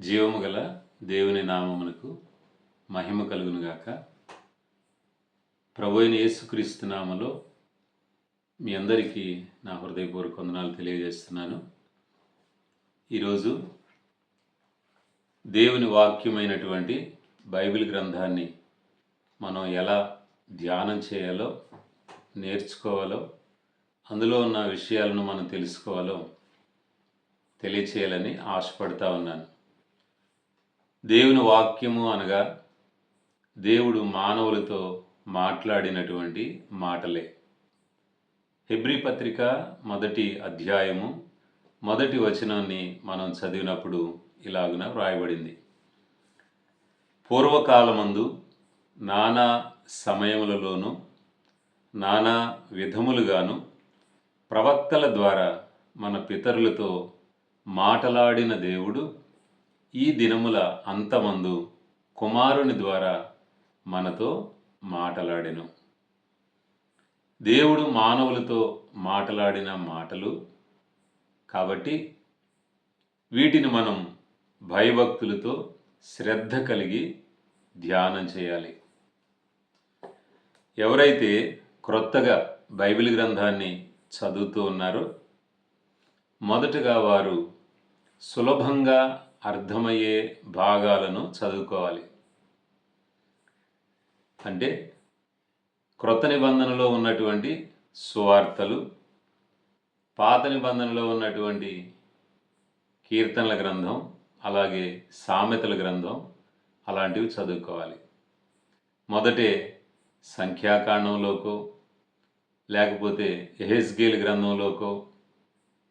జీవము గల దేవుని నామమునకు మహిమ కలుగునుగాక. ప్రభు అయిన యేసుక్రీస్తు నామలో మీ అందరికీ నా హృదయపూర్వక వందనాలు తెలియజేస్తున్నాను. ఈరోజు దేవుని వాక్యమైనటువంటి బైబిల్ గ్రంథాన్ని మనం ఎలా ధ్యానం చేయాలో నేర్చుకోవాలో అందులో ఉన్న విషయాలను మనం తెలుసుకోవాలో తెలియచేయాలని ఆశపడతా ఉన్నాను. దేవుని వాక్యము అనగా దేవుడు మానవులతో మాట్లాడినటువంటి మాటలే. హెబ్రి పత్రిక మొదటి అధ్యాయము మొదటి వచనాన్ని మనం చదివినప్పుడు ఇలాగున వ్రాయబడింది. పూర్వకాలమందు నానా సమయములలోనూ నానా విధములుగాను ప్రవక్తల ద్వారా మన పితరులతో మాటలాడిన దేవుడు ఈ దినముల అంతమందు కుమారుని ద్వారా మనతో మాటలాడెను. దేవుడు మానవులతో మాటలాడిన మాటలు కాబట్టి వీటిని మనం భయభక్తులతో శ్రద్ధ కలిగి ధ్యానం చేయాలి. ఎవరైతే క్రొత్తగా బైబిల్ గ్రంథాన్ని చదువుతూ ఉన్నారో మొదటగా వారు సులభంగా అర్థమయ్యే భాగాలను చదువుకోవాలి. అంటే క్రొత్త నిబంధనలో ఉన్నటువంటి సువార్తలు పాత నిబంధనలో ఉన్నటువంటి కీర్తనల గ్రంథం అలాగే సామెతల గ్రంథం అలాంటివి చదువుకోవాలి. మొదటే సంఖ్యాకాండంలోకో లేకపోతే ఎహెస్గేల్ గ్రంథంలోకో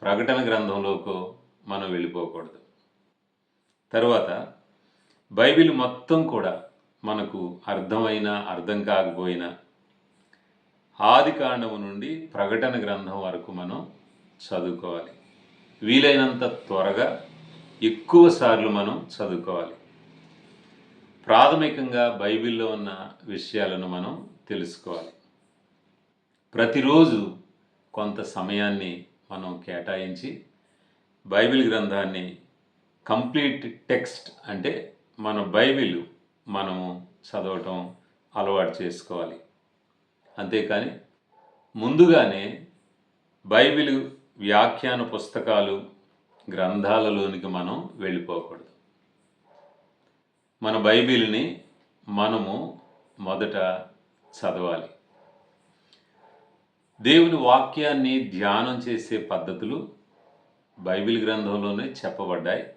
ప్రకటన గ్రంథంలోకో మనం వెళ్ళిపోకూడదు. తర్వాత బైబిల్ మొత్తం కూడా మనకు అర్థమైనా అర్థం కాకపోయినా ఆది కాండము నుండి ప్రకటన గ్రంథం వరకు మనం చదువుకోవాలి. వీలైనంత త్వరగా ఎక్కువ సార్లు మనం చదువుకోవాలి. ప్రాథమికంగా బైబిల్లో ఉన్న విషయాలను మనం తెలుసుకోవాలి. ప్రతిరోజు కొంత సమయాన్ని మనం కేటాయించి బైబిల్ గ్రంథాన్ని కంప్లీట్ టెక్స్ట్ అంటే మన బైబిల్ మనము చదవటం అలవాటు చేసుకోవాలి. అంతేకాని ముందుగానే బైబిల్ వ్యాఖ్యాన పుస్తకాలు గ్రంథాలలోనికి మనం వెళ్ళిపోకూడదు. మన బైబిల్ని మనము మొదట చదవాలి. దేవుని వాక్యాన్ని ధ్యానం చేసే పద్ధతులు బైబిల్ గ్రంథంలోనే చెప్పబడ్డాయి.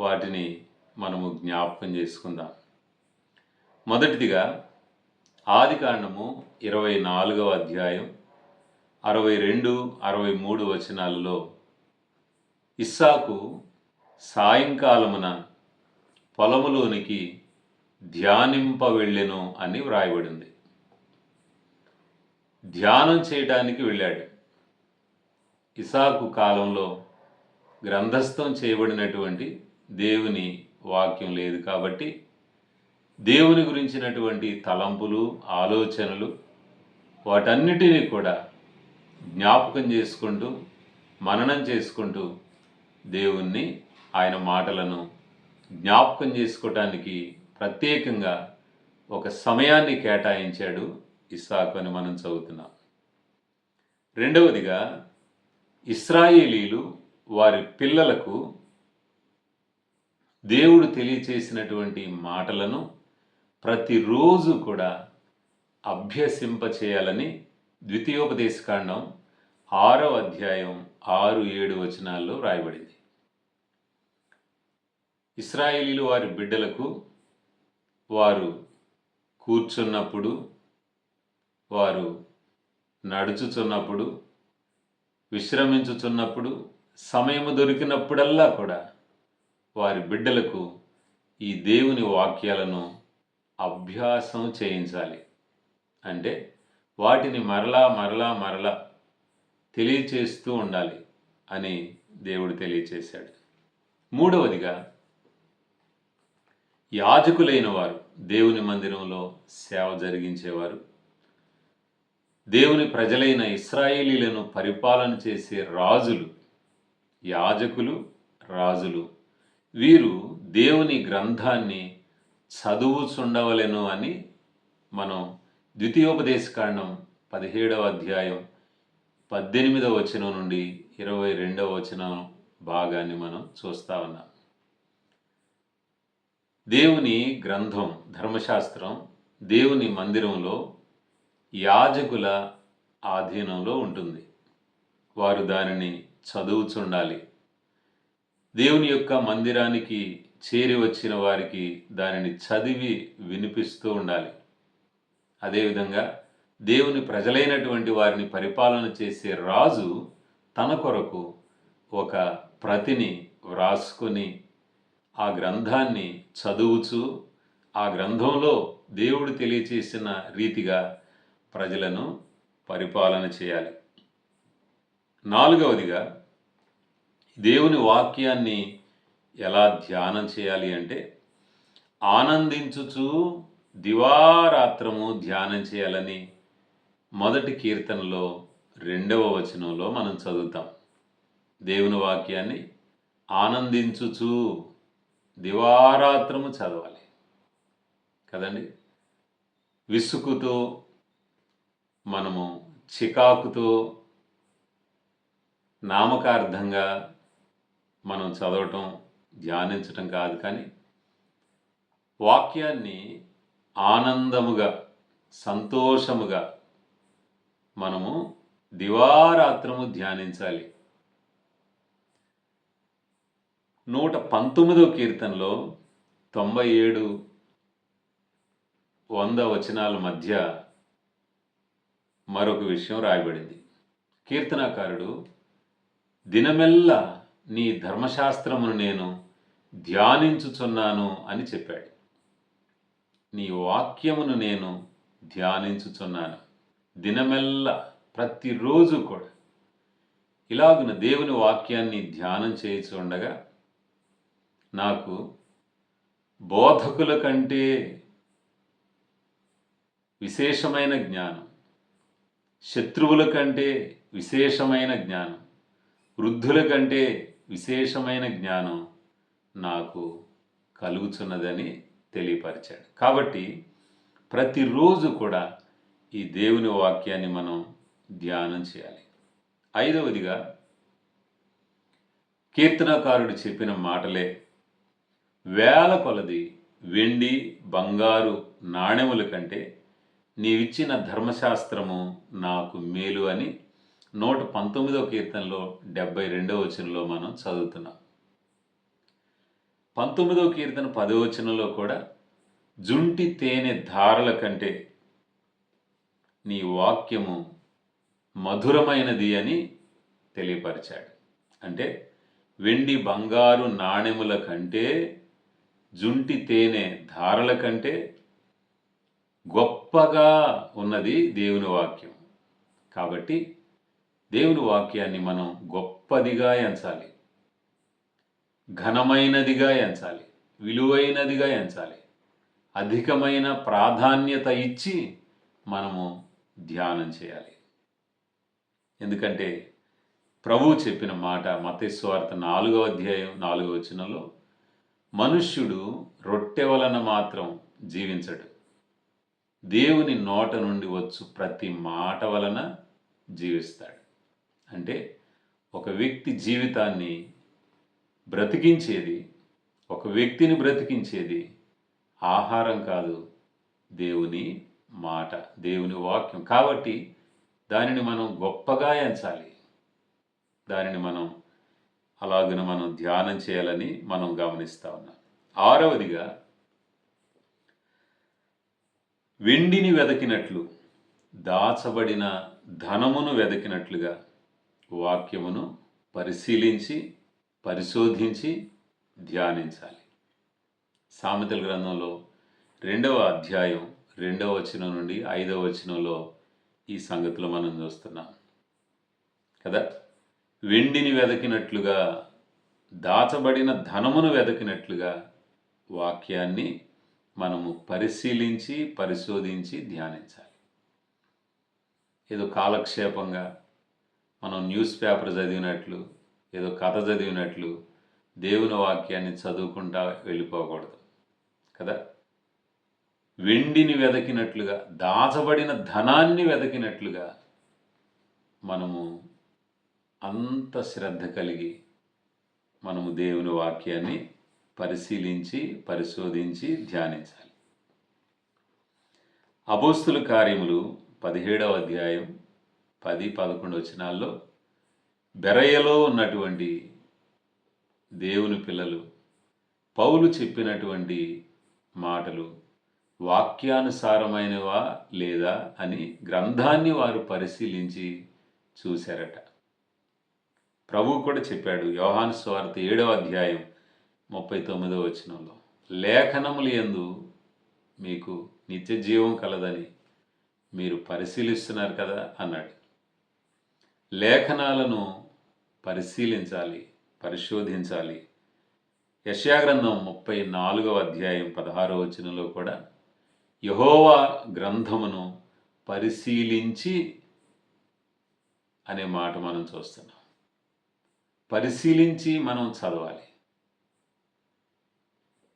వాటిని మనము జ్ఞాపకం చేసుకుందాం. మొదటిదిగా ఆది కాండము ఇరవై నాలుగవ అధ్యాయం అరవై రెండు అరవై మూడు వచనాలలో ఇస్సాకు సాయంకాలమున పొలములోనికి ధ్యానింప వెళ్ళెను అని వ్రాయబడింది. ధ్యానం చేయడానికి వెళ్ళాడు. ఇసాకు కాలంలో గ్రంథస్థం చేయబడినటువంటి దేవుని వాక్యం లేదు కాబట్టి దేవుని గురించినటువంటి తలంపులు ఆలోచనలు వాటన్నిటినీ కూడా జ్ఞాపకం చేసుకుంటూ మననం చేసుకుంటూ దేవుణ్ణి ఆయన మాటలను జ్ఞాపకం చేసుకోవటానికి ప్రత్యేకంగా ఒక సమయాన్ని కేటాయించాడు ఇస్సాకు అని మనం చదువుతున్నాం. రెండవదిగా ఇస్రాయేలీలు వారి పిల్లలకు దేవుడు తెలియచేసినటువంటి మాటలను ప్రతిరోజు కూడా అభ్యసింప చేయాలని ద్వితీయోపదేశకాండం ఆరో అధ్యాయం ఆరు ఏడు వచనాల్లో రాయబడింది ఇస్రాయేలీలు వారి బిడ్డలకు వారు కూర్చున్నప్పుడు వారు నడుచుచున్నప్పుడు విశ్రమించుచున్నప్పుడు సమయము దొరికినప్పుడల్లా కూడా వారి బిడ్డలకు ఈ దేవుని వాక్యాలను అభ్యాసం చేయించాలి. అంటే వాటిని మరలా మరలా మరలా తెలియచేస్తూ ఉండాలి అని దేవుడు తెలియచేశాడు. మూడవదిగా యాజకులైన వారు దేవుని మందిరంలో సేవ జరిగించేవారు. దేవుని ప్రజలైన ఇస్రాయేలీలను పరిపాలన చేసే రాజులు యాజకులు రాజులు. వీరు దేవుని గ్రంథాన్ని చదువుచుండవలెను అని మనం ద్వితీయోపదేశకాండం పదిహేడవ అధ్యాయం పద్దెనిమిదవ వచనం నుండి ఇరవై రెండవ వచనం భాగాన్ని మనం చూస్తా ఉన్నాం. దేవుని గ్రంథం ధర్మశాస్త్రం దేవుని మందిరంలో యాజకుల ఆధీనంలో ఉంటుంది. వారు దానిని చదువుచుండాలి. దేవుని యొక్క మందిరానికి చేరి వచ్చిన వారికి దానిని చదివి వినిపిస్తూ ఉండాలి. అదేవిధంగా దేవుని ప్రజలైనటువంటి వారిని పరిపాలన చేసే రాజు తన కొరకు ఒక ప్రతిని వ్రాసుకొని ఆ గ్రంథాన్ని చదువుచు ఆ గ్రంథంలో దేవుడు తెలియచేసిన రీతిగా ప్రజలను పరిపాలన చేయాలి. నాలుగవదిగా దేవుని వాక్యాన్ని ఎలా ధ్యానం చేయాలి అంటే ఆనందించుచు దివారాత్రము ధ్యానం చేయాలని మొదటి కీర్తనలో రెండవ వచనంలో మనం చదువుతాం. దేవుని వాక్యాన్ని ఆనందించుచు దివారాత్రము చదవాలి. కదండి? విసుకుతో మనము చికాకుతో నామకార్థంగా మనం చదవటం ధ్యానించటం కాదు కానీ వాక్యాన్ని ఆనందముగా సంతోషముగా మనము దివారాత్రము ధ్యానించాలి. నూట పంతొమ్మిదో కీర్తనలో తొంభై ఏడు వంద వచనాల మధ్య మరొక విషయం రాయబడింది. కీర్తనాకారుడు దినమెల్లా నీ ధర్మశాస్త్రమును నేను ధ్యానించుచున్నాను అని చెప్పాడు. నీ వాక్యమును నేను ధ్యానించుచున్నాను. దినమెల్లా ప్రతిరోజు కూడా ఇలాగున దేవుని వాక్యాన్ని ధ్యానం చేయిచు ఉండగా నాకు బోధకుల కంటే విశేషమైన జ్ఞానం శత్రువుల కంటే విశేషమైన జ్ఞానం వృద్ధుల కంటే విశేషమైన జ్ఞానం నాకు కలుగుచున్నదని తెలియపరిచాడు. కాబట్టి ప్రతిరోజు కూడా ఈ దేవుని వాక్యాన్ని మనం ధ్యానం చేయాలి. ఐదవదిగా కీర్తనకారుడు చెప్పిన మాటలే వేల కొలది వెండి బంగారు నాణెముల కంటే నీవిచ్చిన ధర్మశాస్త్రము నాకు మేలు అని నూట పంతొమ్మిదవ కీర్తనలో డెబ్బై రెండవ వచనంలో మనం చదువుతున్నాం. పంతొమ్మిదవ కీర్తన పదో వచనంలో కూడా జుంటి తేనె ధారల కంటే నీ వాక్యము మధురమైనది అని తెలియపరిచాడు. అంటే వెండి బంగారు నాణెముల కంటే జుంటి తేనె ధారల కంటే గొప్పగా ఉన్నది దేవుని వాక్యం. కాబట్టి దేవుని వాక్యాన్ని మనం గొప్పదిగా ఎంచాలి. ఘనమైనదిగా ఎంచాలి. విలువైనదిగా ఎంచాలి. అధికమైన ప్రాధాన్యత ఇచ్చి మనము ధ్యానం చేయాలి. ఎందుకంటే ప్రభువు చెప్పిన మాట మతేశ్వార్త నాలుగవ అధ్యాయం నాలుగవ వచనంలో మనుష్యుడు రొట్టె వలన మాత్రం జీవించడు. దేవుని నోట నుండి వచ్చు ప్రతి మాట వలన జీవిస్తాడు. అంటే ఒక వ్యక్తి జీవితాన్ని బ్రతికించేది ఒక వ్యక్తిని బ్రతికించేది ఆహారం కాదు దేవుని మాట దేవుని వాక్యం. కాబట్టి దానిని మనం గొప్పగా ఎంచాలి. దానిని మనం అలాగన మనం ధ్యానం చేయాలని మనం గమనిస్తా ఉన్నాం. ఆరవదిగా వెండిని వెదకినట్లు దాచబడిన ధనమును వెదకినట్లుగా వాక్యమును పరిశీలించి పరిశోధించి ధ్యానించాలి. సామెతల గ్రంథంలో రెండవ అధ్యాయం రెండవ వచనం నుండి ఐదవ వచనంలో ఈ సంగతులు మనం చూస్తున్నాం. కదా? వెండిని వెదకినట్లుగా దాచబడిన ధనమును వెదకినట్లుగా వాక్యాన్ని మనము పరిశీలించి పరిశోధించి ధ్యానించాలి. ఏదో కాలక్షేపంగా మనం న్యూస్ పేపర్ చదివినట్లు ఏదో కథ చదివినట్లు దేవుని వాక్యాన్ని చదువుకుంటా వెళ్ళిపోకూడదు. కదా? వెండిని వెదకినట్లుగా దాచబడిన ధనాన్ని వెదకినట్లుగా మనము అంత శ్రద్ధ కలిగి మనము దేవుని వాక్యాన్ని పరిశీలించి పరిశోధించి ధ్యానించాలి. అబోస్తుల కార్యములు పదిహేడవ అధ్యాయం పది పదకొండు వచనాల్లో బెరయ్యలో ఉన్నటువంటి దేవుని పిల్లలు పౌలు చెప్పినటువంటి మాటలు వాక్యానుసారమైనవా లేదా అని గ్రంథాన్ని వారు పరిశీలించి చూశారట. ప్రభు కూడా చెప్పాడు యోహాను స్వార్త ఏడవ అధ్యాయం ముప్పై తొమ్మిదవ వచనంలో లేఖనములు ఎందు మీకు నిత్య జీవం కలదని మీరు పరిశీలిస్తున్నారు కదా అన్నాడు. లేఖనాలను పరిశీలించాలి పరిశోధించాలి. యశాగ్రంథం ముప్పై నాలుగవ అధ్యాయం పదహారో వచనంలో కూడా యహోవా గ్రంథమును పరిశీలించి అనే మాట మనం చూస్తున్నాం. పరిశీలించి మనం చదవాలి.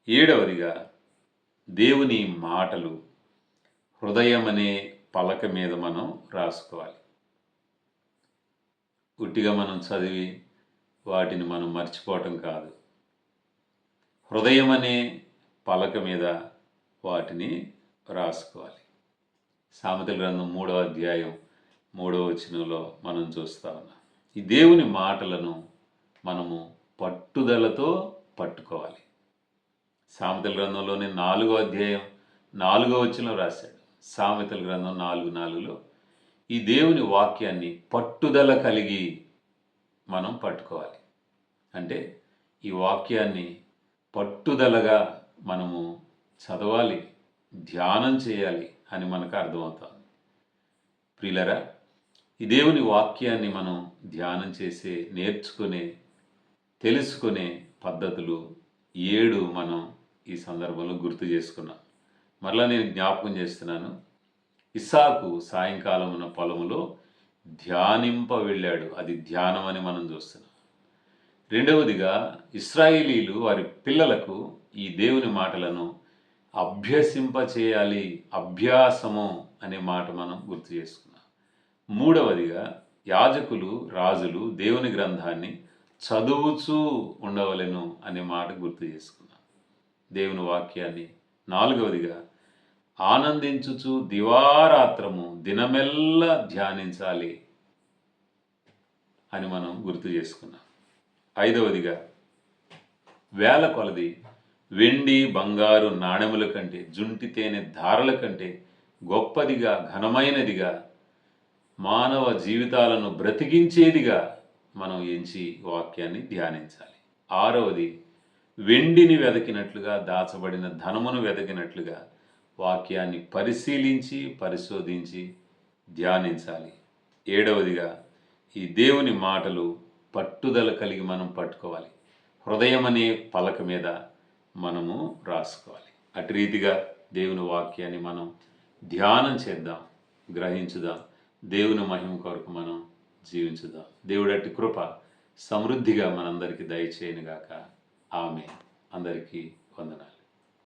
ఏడవదిగా దేవుని మాటలు హృదయం అనే పలక మీద మనం రాసుకోవాలి. గుట్టిగా మనం చదివి వాటిని మనం మర్చిపోవటం కాదు. హృదయం అనే పలక మీద వాటిని రాసుకోవాలి. సామెతల గ్రంథం మూడవ అధ్యాయం మూడవ వచనంలో మనం చూస్తా ఉన్నాం. ఈ దేవుని మాటలను మనము పట్టుదలతో పట్టుకోవాలి. సామెతల గ్రంథంలోని నాలుగో అధ్యాయం నాలుగో వచనం రాశాడు. సామెతల గ్రంథం నాలుగు నాలుగులో ఈ దేవుని వాక్యాన్ని పట్టుదల కలిగి మనం పట్టుకోవాలి. అంటే ఈ వాక్యాన్ని పట్టుదలగా మనము చదవాలి ధ్యానం చేయాలి అని మనకు అర్థమవుతుంది. ప్రిలరా ఈ దేవుని వాక్యాన్ని మనం ధ్యానం చేసే నేర్చుకునే తెలుసుకునే పద్ధతులు ఏడు మనం ఈ సందర్భంలో గుర్తు చేసుకున్నాం. మరలా నేను జ్ఞాపకం చేస్తున్నాను. ఇస్సాకు సాయంకాలమున పొలములో ధ్యానింప వెళ్ళాడు. అది ధ్యానం అని మనం చూస్తున్నాం. రెండవదిగా ఇస్రాయేలీలు వారి పిల్లలకు ఈ దేవుని మాటలను అభ్యసింప చేయాలి అభ్యాసము అనే మాట మనం గుర్తు చేసుకున్నాం. మూడవదిగా యాజకులు రాజులు దేవుని గ్రంథాన్ని చదువుచూ ఉండవలెను అనే మాట గుర్తు చేసుకున్నాం. దేవుని వాక్యాన్ని నాలుగవదిగా ఆనందించుచు దివారాత్రము దినమెల్లా ధ్యానించాలి అని మనం గుర్తు చేసుకున్నాం. ఐదవదిగా వేల కొలది వెండి బంగారు నాణెముల కంటే జుంటి తేనె ధారల కంటే గొప్పదిగా ఘనమైనదిగా మానవ జీవితాలను బ్రతికించేదిగా మనం ఎంచి వాక్యాన్ని ధ్యానించాలి. ఆరవది వెండిని వెదకినట్లుగా దాచబడిన ధనమును వెదకినట్లుగా వాక్యాన్ని పరిశీలించి పరిశోధించి ధ్యానించాలి. ఏడవదిగా ఈ దేవుని మాటలు పట్టుదల కలిగి మనం పట్టుకోవాలి. హృదయం అనే పలక మీద మనము రాసుకోవాలి. అటు రీతిగా దేవుని వాక్యాన్ని మనం ధ్యానం చేద్దాం గ్రహించుదాం. దేవుని మహిమ కొరకు మనం జీవించుదాం. దేవుడటి కృప సమృద్ధిగా మనందరికీ దయచేయనుగాక. ఆమె అందరికీ వందనాలు.